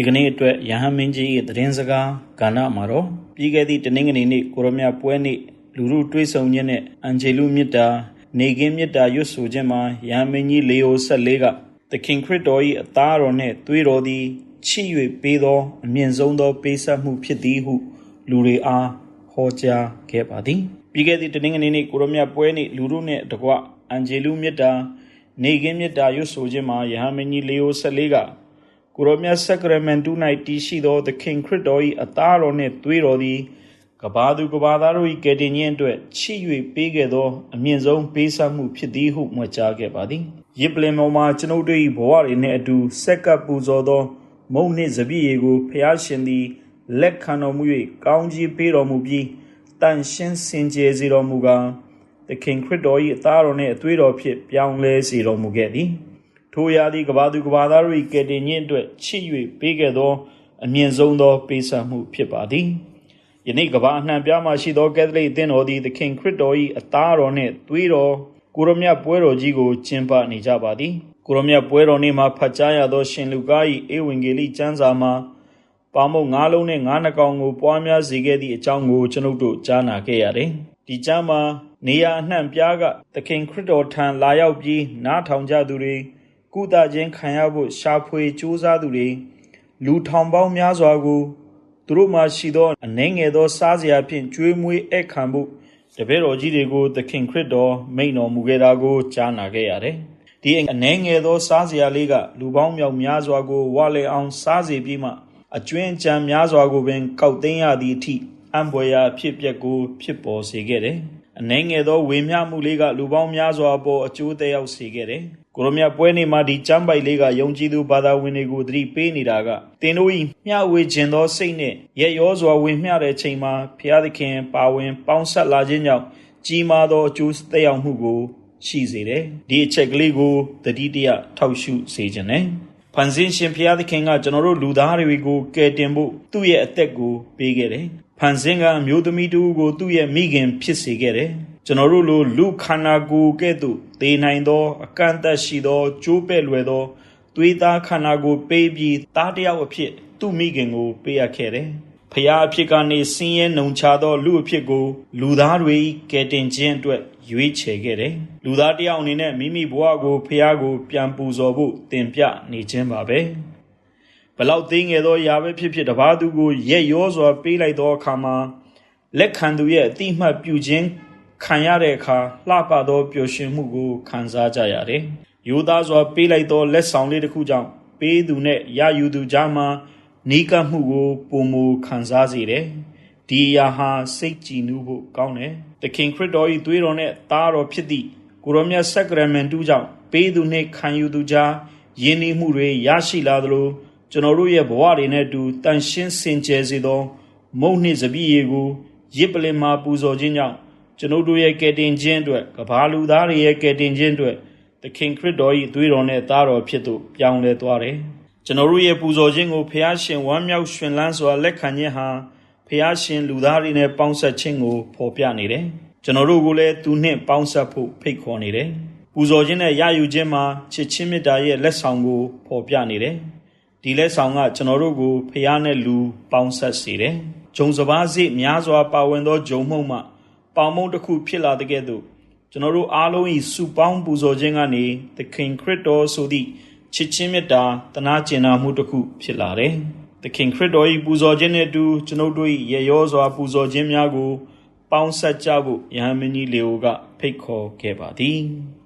ဒီကနေ့အတွက်ယဟန်မင်းကြီးရဲ့သတင်းစကားကဏ္ဍမှာတော့ပြီးခဲ့သည့်တနင်္ဂနွေနေ့ကိုရမြပွဲနေ့လူလူတွေးဆုံခြင်းနဲ့အန်ဂျေလူမြတ်တာနေကင်းမြတ်တာရွတ်ဆိုခြင်းမှာယဟန်မင်းကြီးလေယို14ကသခင်ခရစ်တော်၏အသားတော်နှင့်သွေးတော်သည်ချစ်၍ပေးသောအမြင့်ဆုံးသောပေးဆက်မှုဖြစ်သည်ဟုလူတွေအားဟောကြားခဲ့ပါသည်ပြီးခဲ့သည့်တနင်္ဂနွေနေ့ကိုရမြပွဲနေ့လူလူနှင့်တကွအန်ဂျေလူမြတ်တာနေကင်းမြတ်တာရွတ်ဆိုခြင်းမှာယဟန်မင်းကြီးလေယို14က ကိုရောမြတ်ဆက်ကရမန်တူ၌တည်ရှိသောသခင်ခရစ်တော်၏အသားတော်နှင့်သွေးတော်သည်ကဘာသူကဘာသားတို့၏ကယ်တင်ခြင်းအတွက်ချစ်၍ပေးခဲ့သောအမြင့်ဆုံးပေးဆပ်မှုဖြစ်သည်ဟုမှတ်ကြားခဲ့ပါသည်ယစ်ပလင်ပေါ်မှာကျွန်ုပ်တို့၏ဘဝတွေနှင့်အတူဆက်ကပ်ပူဇော်သော မုံနှင့်စပြည့်ရည်ကိုဖျားရှင်သည်လက်ခံတော်မူ၍ကောင်းကြီးပေးတော်မူပြီးတန်ရှင်းစင်ကြယ်စေတော်မူကားသခင်ခရစ်တော်၏အသားတော်နှင့်အသွေးတော်ဖြင့်ပြောင်းလဲစေတော်မူခဲ့သည် ထိုရာသည့်ကဘာသူကဘာသားတို့၏ကယ်တင်ခြင်းအတွက်ချစ်၍ပေးခဲ့သောအမြင့်ဆုံးသောပေးဆပ်မှုဖြစ်ပါသည်ယနေ့ကဘာအနှံပြားမှရှိသောကက်သလိတ်အသင်းတော်သည်သခင်ခရစ်တော်၏အသားတော်နှင့်သွေးတော်ကိုရမြတ်ပွဲတော်ကြီးကိုကျင်းပနေကြပါသည်ကိုရမြတ်ပွဲတော်နေ့မှာဖတ်ကြားရသောရှင်လူကား၏ဧဝံဂေလိကျမ်းစာမှာပါမုတ်ငါးလုံးနဲ့ငါးနှကောင်ကိုပွားများစေခဲ့သည့်အကြောင်းကိုကျွန်ုပ်တို့ကြားနာခဲ့ရတယ်ဒီကျမ်းမှာနေရာအနှံ့ပြားကသခင်ခရစ်တော်ထံလာရောက်ပြီးနားထောင်ကြသူတွေ ကုသခြင်းခံရဖို့ရှာဖွေကြိုးစားသူတွေလူထောင်ပေါင်းများစွာကိုသူတို့မှရှိသောအနှဲငယ်သော စားစရာဖြင့်ကျွေးမွေးဧခံဖို့တပည့်တော်ကြီးတွေကိုသခင်ခရစ်တော်မိန့်တော်မူခဲ့တာကိုကြားနာခဲ့ရတယ်။ဒီအနှဲငယ်သော စားစရာလေးကလူပေါင်းမြောက်များစွာကိုဝါလေအောင်စားစေပြီးမှအကျွင်းကြံများစွာကိုပင်ကောက်သိမ်းရသည့်အထိအံပွေရာဖြစ်ပျက်ကို ဖြစ်ပေါ်စေခဲ့တယ်။အနှဲငယ်သောဝေမျှမှုလေးကလူပေါင်းများစွာပေါ်အကျိုးသက်ရောက်စေခဲ့တယ်။ ကိုရမြပွဲနေမှာဒီကျမ်းပိုက်လေးကယုံကြည်သူဘာသာဝင်တွေကိုသတိပေးနေတာကသင်တို့၏မျှဝေခြင်းသောစိတ်နဲ့ရက်ရောစွာဝင်မျှတဲ့ချိန်မှာဖျားသခင်ပါဝင်ပေါင်းဆက်လာခြင်းကြောင့်ကြီးမားသောအကျိုးသက်ရောက်မှုကိုရှိစေတယ်ဒီအချက်ကလေးကိုတတိတရထောက်ရှုစေခြင်းနဲ့ဖန်ဆင်းရှင်ဖျားသခင်ကကျွန်တော်တို့လူသားတွေကိုကယ်တင်ဖို့သူ့ရဲ့အသက်ကိုပေးခဲ့တယ်ဖန်ဆင်းကအမျိုးသမီးတူကိုသူ့ရဲ့မိခင်ဖြစ်စေခဲ့တယ် ကျွန်တော်တို့လိုလူခန္ဓာကိုယ်ကဲ့သို့သေနိုင်သော အကန့်အသတ်ရှိသောကျိုးပဲ့လွယ်သောသွေးသားခန္ဓာကိုယ်ပေးပြီးသားတယောက်အဖြစ် သူ့မိခင်ကို ပေးရခဲ့တယ်။ဖျားအဖြစ်ကနေဆင်းရဲနှုံချသော လူအဖြစ်ကို လူသားတွေကယ်တင်ခြင်းအတွက်ရွေးချယ်ခဲ့တယ်။လူသားတယောက်အနေနဲ့မိမိဘဝကိုဖျားကို ပြန်ပူဇော်ဖို့တင်ပြနေခြင်းပါပဲ။ဘလောက်သိငယ်သောယာပဲဖြစ်ဖြစ်တပါးသူကိုရက်ရောစွာပေးလိုက်သောအခါမှာလက်ခံသူရဲ့အတိအမှတ်ပြုခြင်း ခံရတဲ့အခါလှပသောပျော်ရွှင်မှုကိုခံစားကြရတယ်။ယူသားစွာပေးလိုက်သောလက်ဆောင်လေးတစ်ခုကြောင့်ပေးသူနဲ့ရယူသူကြားမှာနီးကပ်မှုကိုပုံမူခံစားစေတယ်။ဒီအရာဟာစိတ်ကြည်နူးဖို့ကောင်းတယ်။သခင်ခရစ်တော်၏သွေးတော်နဲ့သားတော်ဖြစ်သည့်ကိုရောမြတ်ဆက်ကရမန်တူကြောင့်ပေးသူနဲ့ခံယူသူကြားယဉ်နီးမှုတွေရရှိလာသလိုကျွန်တော်တို့ရဲ့ဘဝတွေနဲ့အတူတန်ရှင်းစင်ကြယ်စေသော မုံနှင့်စပည့်ရည်ကိုရစ်ပလင်မှာပူဇော်ခြင်းကြောင့် ကျွန်ုပ်တို့ရဲ့ကယ်တင်ခြင်းအတွက်ကဘာလူသားတွေရဲ့ကယ်တင်ခြင်းအတွက်သခင်ခရစ်တော်၏သွေးတော်နဲ့သားတော်ဖြစ်သို့ပြောင်းလဲသွားတယ်။ကျွန်တော်တို့ရဲ့ပူဇော်ခြင်းကိုဖျားရှင်ဝမ်းမြောက်ရှင်လန်းစွာလက်ခံခြင်းဟာဖျားရှင်လူသားတွေနဲ့ပေါင်းဆက်ခြင်းကိုဖော်ပြနေတယ်။ကျွန်တော်တို့ကိုလည်းသူနှင့်ပေါင်းဆက်ဖို့ဖိတ်ခေါ်နေတယ်။ပူဇော်ခြင်းနဲ့ရယူခြင်းမှာချစ်ချင်းမေတ္တာရဲ့လက်ဆောင်ကိုဖော်ပြနေတယ်။ဒီလက်ဆောင်ကကျွန်တော်တို့ကိုဖျားနဲ့လူပေါင်းဆက်စေတယ်။ဂျုံစပါးစိများစွာပါဝင်သောဂျုံမှုန့်မှ ပေါင်မုံတစ်ခုဖြစ်လာတဲ့ကဲ့သို့ကျွန်တော်တို့အားလုံးဤစုပေါင်းပူဇော်ခြင်းကနေသခင်ခရစ်တော်ဆိုသည့်ချစ်ချင်းမေတ္တာတနာကျင်နာမှုတစ်ခုဖြစ်လာတယ်။သခင်ခရစ်တော်၏ပူဇော်ခြင်းနဲ့အတူကျွန်ုပ်တို့၏ရေရောစွာပူဇော်ခြင်းများကိုပေါင်းဆက်ကြဖို့ယဟန်မင်းကြီးလေအိုကဖိတ်ခေါ်ခဲ့ပါသည်။